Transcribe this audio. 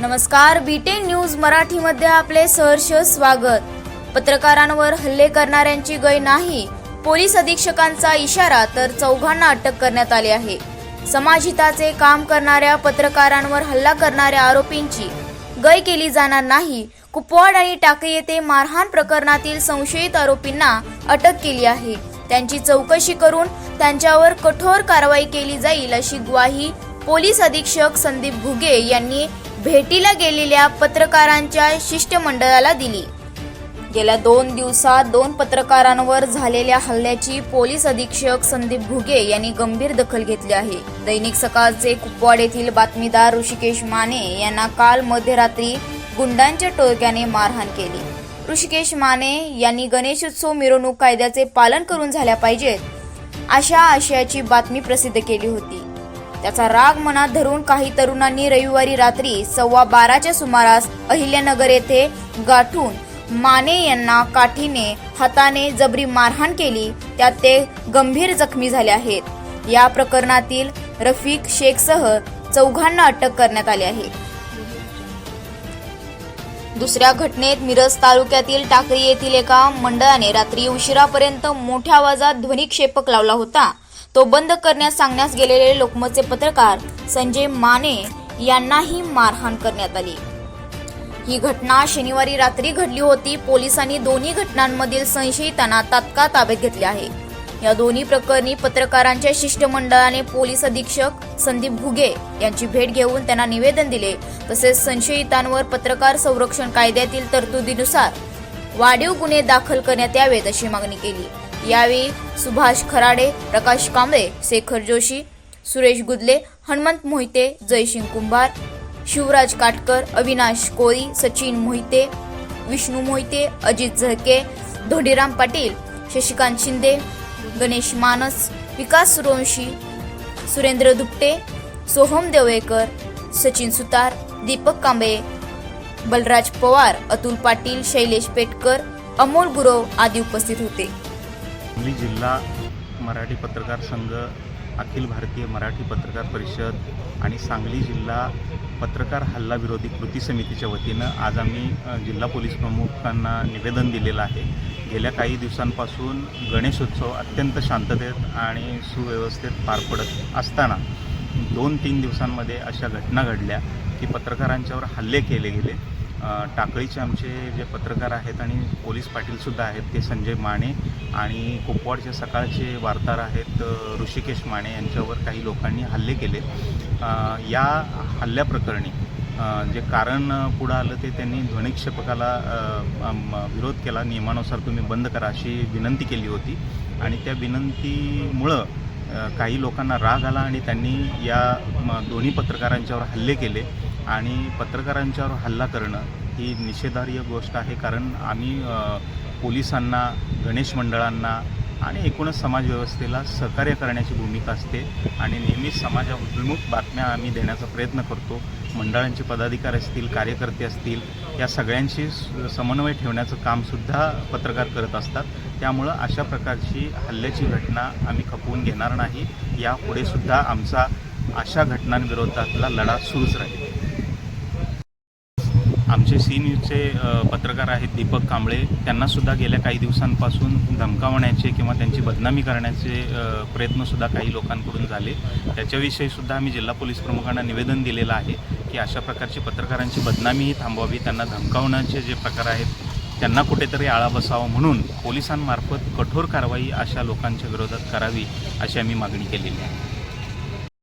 नमस्कार beaten news मराठीमध्ये आपले सहर्ष स्वागत. पत्रकारांवर हल्ले करणाऱ्यांची गय नाही पोलीस अधीक्षकांचा इशारा तर चौघांना अटक करण्यात आली आहे. समाजहिताचे काम करणाऱ्या पत्रकारांवर हल्ला करणाऱ्या आरोपींची गय केली जाणार नाही. कुपवाड आणि टाके येथे मारहाण प्रकरणातील संशयित आरोपींना अटक केली आहे. त्यांची चौकशी करून त्यांच्यावर कठोर कारवाई केली जाईल अशी ग्वाही पोलीस अधीक्षक संदीप घुगे यांनी भेटीला गेलेल्या पत्रकारांच्या शिष्टमंडळाला दिली. गेल्या दोन दिवसात दोन पत्रकारांवर झालेल्या हल्ल्याची पोलीस अधीक्षक संदीप घुगे यांनी गंभीर दखल घेतली आहे. दैनिक सकाळचे कुपवाड येथील बातमीदार ऋषिकेश माने यांना काल मध्यरात्री गुंडांच्या टोळक्याने मारहाण केली. ऋषिकेश माने यांनी गणेशोत्सव मिरवणूक कायद्याचे पालन करून झाल्या पाहिजेत अशा आशयाची बातमी प्रसिद्ध केली होती. त्याचा राग मनात धरून काही तरुणांनी रविवारी रात्री सव्वा बाराच्या सुमारास अहिल्यानगर येथे गाठून माने यांना काठीने हाताने जबरी मारहाण केली. त्यात ते गंभीर जखमी झाले आहेत. या प्रकरणातील रफिक शेखसह चौघांना अटक करण्यात आली आहे. दुसऱ्या घटनेत मिरज तालुक्यातील टाकळी येथील एका मंडळाने रात्री उशिरापर्यंत मोठ्या आवाजात ध्वनिक्षेपक लावला होता. तो बंद करण्यास सांगण्यास गेलेले लोकमतचे पत्रकार संजय माने यांनाही मारहाण करण्यात आली. ही घटना शनिवारी रात्री घडली होती. पोलिसांनी दोन्ही घटनांमधील संशयितांना तात्काळ ताब्यात घेतले आहे. या दोन्ही प्रकरणी पत्रकारांच्या शिष्टमंडळाने पोलीस अधीक्षक संदीप घुगे यांची भेट घेऊन त्यांना निवेदन दिले. तसेच संशयितांवर पत्रकार संरक्षण कायद्यातील तरतुदीनुसार वाढीव गुन्हे दाखल करण्यात यावेत अशी मागणी केली. यावेळी सुभाष खराडे प्रकाश कांबळे शेखर जोशी सुरेश गुदले हनुमंत मोहिते जयसिंग कुंभार शिवराज काटकर अविनाश कोळी सचिन मोहिते विष्णू मोहिते अजित झळके धोडीराम पाटील शशिकांत शिंदे गणेश मानस विकास सुरवंशी सुरेंद्र दुपटे सोहम देवळेकर सचिन सुतार दीपक कांबळे बलराज पवार अतुल पाटील शैलेश पेटकर अमोल गुरव आदी उपस्थित होते. सांगली जिल्हा मराठी पत्रकार संघ अखिल भारतीय मराठी पत्रकार परिषद आणि सांगली जिल्हा पत्रकार हल्ला विरोधी कृती समितीच्या वतीनं आज आम्ही जिल्हा पोलीस प्रमुखांना निवेदन दिलेलं आहे. गेल्या काही दिवसांपासून गणेशोत्सव अत्यंत शांततेत आणि सुव्यवस्थेत पार पडत असताना दोन तीन दिवसांमध्ये अशा घटना घडल्या की पत्रकारांच्यावर हल्ले केले गेले. टाकळीचे आमचे जे पत्रकार आहेत आणि पोलीस पाटीलसुद्धा आहेत ते संजय माने आणि कुपवाडचे सकाळचे वार्ताहर आहेत ऋषिकेश माने यांच्यावर काही लोकांनी हल्ले केले. या हल्ल्याप्रकरणी जे कारण पुढं आलं ते त्यांनी ध्वनिक्षेपकाला विरोध केला. नियमानुसार तुम्ही बंद करा अशी विनंती केली होती. आणि त्या विनंतीमुळं काही लोकांना राग आला आणि त्यांनी या म, दोन्ही पत्रकारांच्यावर हल्ले केले. आणि पत्रकारांच्यावर हल्ला करणं ही निषेधार्ह गोष्ट आहे. कारण आम्ही पोलिसांना गणेश मंडळांना आणि एकूणच समाजव्यवस्थेला सहकार्य करण्याची भूमिका असते आणि नेहमीच समाजाभिमुख बातम्या आम्ही देण्याचा प्रयत्न करतो. मंडळांचे पदाधिकारी असतील कार्यकर्ते असतील या सगळ्यांशी स- समन्वय ठेवण्याचं कामसुद्धा पत्रकार करत असतात. त्यामुळं अशा प्रकारची हल्ल्याची घटना आम्ही खपवून घेणार नाही. यापुढे सुद्धा आमचा अशा घटनांविरोधातला लढा सुरूच राहील. आमचे सी न्यूजचे पत्रकार आहेत दीपक कांबळे. त्यांनासुद्धा गेल्या काही दिवसांपासून धमकावण्याचे किंवा त्यांची बदनामी करण्याचे प्रयत्नसुद्धा काही लोकांकडून झाले. त्याच्याविषयीसुद्धा आम्ही जिल्हा पोलीस प्रमुखांना निवेदन दिलेलं आहे की अशा प्रकारची पत्रकारांची बदनामीही थांबवावी त्यांना धमकावण्याचे जे प्रकार आहेत त्यांना कुठेतरी आळा बसावा म्हणून पोलिसांमार्फत कठोर कारवाई अशा लोकांच्या विरोधात करावी अशी आम्ही मागणी केलेली आहे.